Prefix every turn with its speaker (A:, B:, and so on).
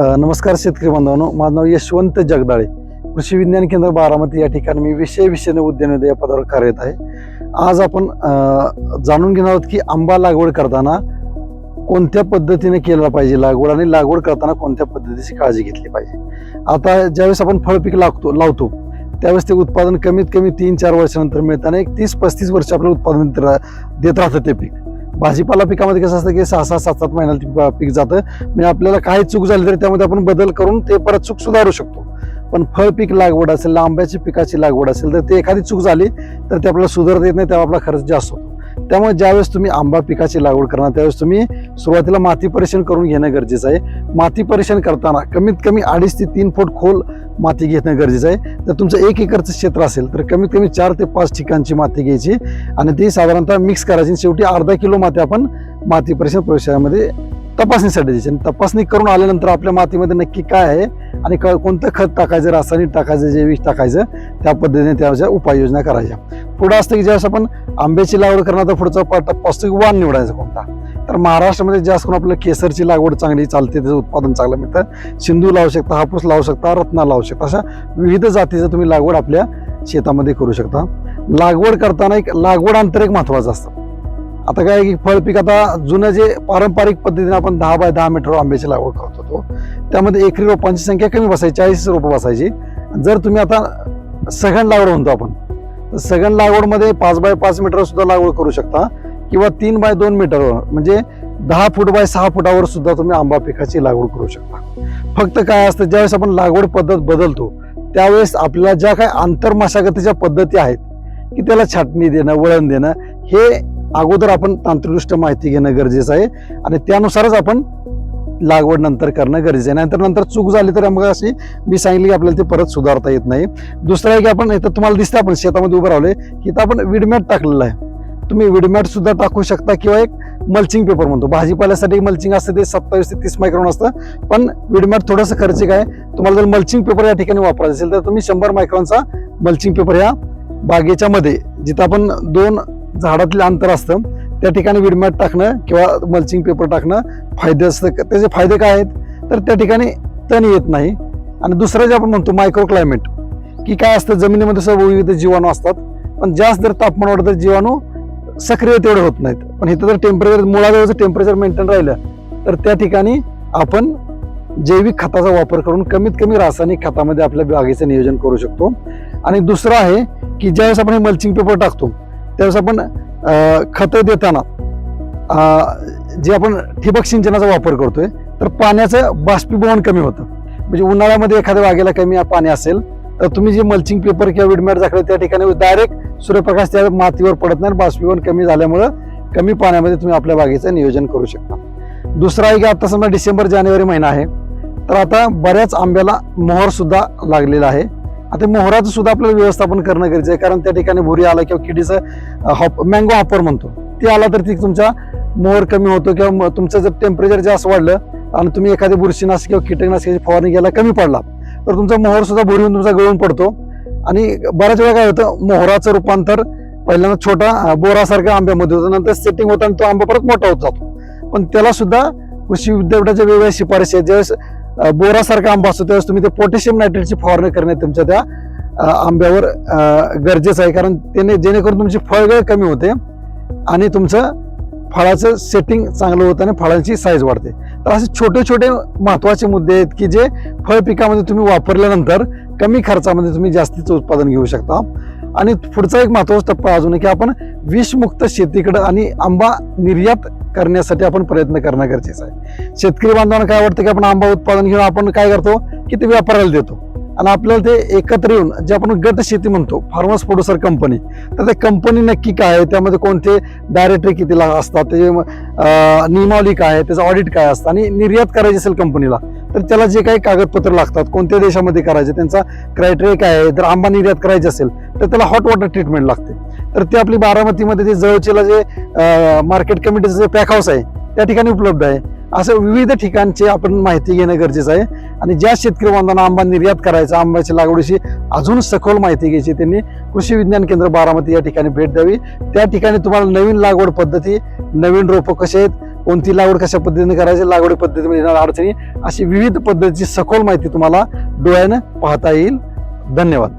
A: नमस्कार शेतकरी बांधवांनो माझं नाव यशवंत जगदाळे. कृषी विज्ञान केंद्र बारामती या ठिकाणी मी विषय विषयाने उद्यान या पदावर कार्यरत आहे. आज आपण जाणून घेणार आहोत की आंबा लागवड करताना कोणत्या पद्धतीने केलं पाहिजे लागवड आणि लागवड करताना कोणत्या पद्धतीची काळजी घेतली पाहिजे. आता ज्यावेळेस आपण फळपीक लागतो लावतो त्यावेळेस ते उत्पादन कमीत कमी तीन चार वर्षानंतर मिळताना एक तीस पस्तीस वर्ष आपलं उत्पादन देत रा- देत राहतं ते पीक. भाजीपाला पिकामध्ये कसं असतं की सहा सहा सात सात महिन्याला पीक जातं. म्हणजे आपल्याला काही चूक झाली तरी त्यामध्ये आपण बदल करून ते परत चूक सुधारू शकतो. पण फळ पीक लागवड असेल आंब्याची पिकाची लागवड असेल तर ते एखादी चूक झाली तर ते आपल्याला सुधारता येत नाही तेव्हा आपला खर्च जास्त होतो. त्यामुळे ज्यावेळेस तुम्ही आंबा पिकाची लागवड करणार त्यावेळेस तुम्ही सुरुवातीला माती परीक्षण करून घेणं गरजेचं आहे. माती परीक्षण करताना कमीत कमी अडीच ते तीन फूट खोल माती घेणं गरजेचं आहे. तर तुमचं एक एकरचं क्षेत्र असेल तर कमीत कमी चार ते पाच ठिकाणची माती घ्यायची आणि ती साधारणतः मिक्स करायची आणि शेवटी अर्धा किलो माती आपण माती परीक्षण प्रयोगशाळेमध्ये तपासणीसाठी द्यायची. आणि तपासणी करून आल्यानंतर आपल्या मातीमध्ये नक्की काय आहे आणि क- कोणतं खत टाकायचं रासायनिक टाकायचं जैविक टाकायचं त्या पद्धतीने त्याच्या उपाययोजना करायच्या. पुढं असतं की ज्यावेळेस आपण आंब्याची लागवड करणार तर पुढचा टप्पा असतो की वाण निवडायचा कोणता? तर महाराष्ट्रामध्ये जास्त करून आपलं केसरची लागवड चांगली चालते त्याचं उत्पादन चांगलं मिळतं. सिंधू लावू शकता हापूस लावू शकता रत्ना लावू शकता अशा विविध जातीचं तुम्ही लागवड आपल्या शेतामध्ये करू शकता. लागवड करताना एक लागवड अंतर एक महत्त्वाचं असतं. आता काय आहे की फळ पीक आता जुनं जे पारंपरिक पद्धतीने आपण दहा बाय दहा मीटर आंब्याची लागवड करत होतो त्यामध्ये एकरी रोपांची संख्या कमी बसायची चाळीस रोपं बसायची. जर तुम्ही आता सघन लागवड म्हणतो आपण तर सघन लागवडमध्ये पाच बाय पाच मीटर सुद्धा लागवड करू शकता. किंवा तीन बाय दोन मीटरवर म्हणजे दहा फूट बाय सहा फुटावर सुद्धा तुम्ही आंबा पिकाची लागवड करू शकता. फक्त काय असतं ज्यावेळेस आपण लागवड पद्धत बदलतो त्यावेळेस आपल्याला ज्या काही आंतरमशागतीच्या पद्धती आहेत की त्याला छाटणी देणं वळण देणं हे अगोदर आपण तांत्रिकदृष्ट्या माहिती घेणं गरजेचं आहे. आणि त्यानुसारच आपण लागवड नंतर करणं गरजेचं आहे. नाहीतर नंतर चूक झाली तर मग अशी मी सांगितली की आपल्याला ते परत सुधारता येत नाही. दुसरं आहे की आपण इथं तुम्हाला दिसतं आपण शेतामध्ये उभं राहिले की इथं आपण विडमॅट टाकलेलं आहे. तुम्ही विडमॅट सुद्धा टाकू शकता किंवा एक मल्चिंग पेपर म्हणतो. भाजीपाल्यासाठी मल्चिंग असतं ते सत्तावीस ते तीस मायक्रॉन असतं. पण विडमॅट थोडंसं खर्चिक आहे. तुम्हाला जर मल्चिंग पेपर या ठिकाणी वापरायचं असेल तर तुम्ही शंभर मायक्रॉनचा मल्चिंग पेपर या बागेच्या मध्ये जिथं आपण दोन झाडातलं अंतर असतं त्या ठिकाणी विडमॅट टाकणं किंवा मल्चिंग पेपर टाकणं फायदे असतं. त्याचे फायदे काय आहेत? तर त्या ठिकाणी तण येत नाही. आणि दुसरं जे आपण म्हणतो मायक्रो क्लायमेट की काय असतं? जमिनीमध्ये सर्व विविध जीवाणू असतात. पण जास्त जर तापमान वाढतं तर जीवाणू सक्रिय तेवढे होत नाहीत. पण इथं जर टेम्परेचर मुळाजवळचं टेम्परेचर मेंटेन राहिलं तर त्या ठिकाणी आपण जैविक खताचा वापर करून कमीत कमी रासायनिक खतामध्ये आपल्या बागेचं नियोजन करू शकतो. आणि दुसरं आहे की ज्यावेळेस आपण हे मल्चिंग पेपर टाकतो त्यावेळेस आपण खतं देताना जे आपण ठिबक सिंचनाचा वापर करतोय तर पाण्याचं बाष्पीभवन कमी होतं. म्हणजे उन्हाळ्यामध्ये एखाद्या बागेला कमी पाणी असेल तर तुम्ही जे मल्चिंग पेपर किंवा विडमॅट झाकलं त्या ठिकाणी डायरेक्ट सूर्यप्रकाश त्या मातीवर पडत नाही बाष्पीभवन कमी झाल्यामुळं कमी पाण्यामध्ये तुम्ही आपल्या बागेचं नियोजन करू शकता. दुसरं आहे की आता समजा डिसेंबर जानेवारी महिना आहे तर आता बऱ्याच आंब्याला मोहरसुद्धा लागलेला आहे. आता मोहराचं सुद्धा आपल्याला व्यवस्थापन करणं गरजेचं आहे कारण त्या ठिकाणी भुरी आला किंवा किडीचं हॉप मँगो हॉपर म्हणतो ते आला तर ती तुमचा मोहर कमी होतो किंवा तुमचं जर टेम्परेचर जास्त वाढलं आणि तुम्ही एखादी बुरशीनाशक किंवा कीटकनाशकाची फवारणी घ्यायला कमी पडला तर तुमचा मोहर सुद्धा भुरीहून तुमचा गळून पडतो. आणि बऱ्याच वेळा काय होतं मोहराचं रूपांतर पहिल्यांदा छोटा बोरासारख्या आंब्यामध्ये होतं नंतर सेटिंग होतं आणि तो आंबा परत मोठा होत जातो. पण त्याला सुद्धा कृषी विद्यापीठाच्या वेगवेगळ्या शिफारशी आहेत. ज्यावेळेस बोरासारखा आंबा असतो त्यावेळेस तुम्ही ते पोटॅशियम नायट्रेटची फवारणी करणे तुमच्या त्या आंब्यावर गरजेचं आहे. कारण त्याने जेणेकरून तुमची फळगळ कमी होते आणि तुमचं फळाचं सेटिंग चांगलं होतं आणि फळांची साईज वाढते. तर असे छोटे छोटे महत्त्वाचे मुद्दे आहेत की जे फळ पिकामध्ये तुम्ही वापरल्यानंतर कमी खर्चामध्ये तुम्ही जास्तीचं उत्पादन घेऊ शकता. आणि पुढचा एक महत्त्वाचा टप्पा अजून आहे की आपण विषमुक्त शेतीकडं आणि आंबा निर्यात करण्यासाठी आपण प्रयत्न करणं गरजेचं आहे. शेतकरी बांधवांना काय वाटतं की आपण आंबा उत्पादन घेऊन आपण काय करतो? की ते व्यापाऱ्याला देतो? आणि आपल्याला ते एकत्र येऊन जे आपण गट शेती म्हणतो फार्मर्स प्रोड्युसर कंपनी तर त्या कंपनी नक्की काय आहे? त्यामध्ये कोणते डायरेक्टरी कितीला असतात? त्याचे नियमावली काय आहे? त्याचं ऑडिट काय असतं? आणि निर्यात करायची असेल कंपनीला तर त्याला जे काही कागदपत्र लागतात कोणत्या देशामध्ये करायचे त्यांचा क्रायटेरिया काय आहे? जर आंबा निर्यात करायची असेल तर त्याला हॉट वॉटर ट्रीटमेंट लागते. तर ते आपली बारामतीमध्ये जे जवळचेला जे मार्केट कमिटीचं जे पॅक हाऊस आहे त्या ठिकाणी उपलब्ध आहे. असं विविध ठिकाणचे आपण माहिती घेणं गरजेचं आहे. आणि ज्या शेतकरी बांधवांना आंबा निर्यात करायचा आंब्याच्या लागवडीशी अजून सखोल माहिती घ्यायची त्यांनी कृषी विज्ञान केंद्र बारामती या ठिकाणी भेट द्यावी. त्या ठिकाणी तुम्हाला नवीन लागवड पद्धती नवीन रोपं कसे आहेत कोणती लागवड कशा पद्धतीने करायची लागवड पद्धतीमध्ये म्हणजे येणार अडचणी अशी विविध पद्धतीची सखोल माहिती तुम्हाला डोळ्यानं पाहता येईल. धन्यवाद.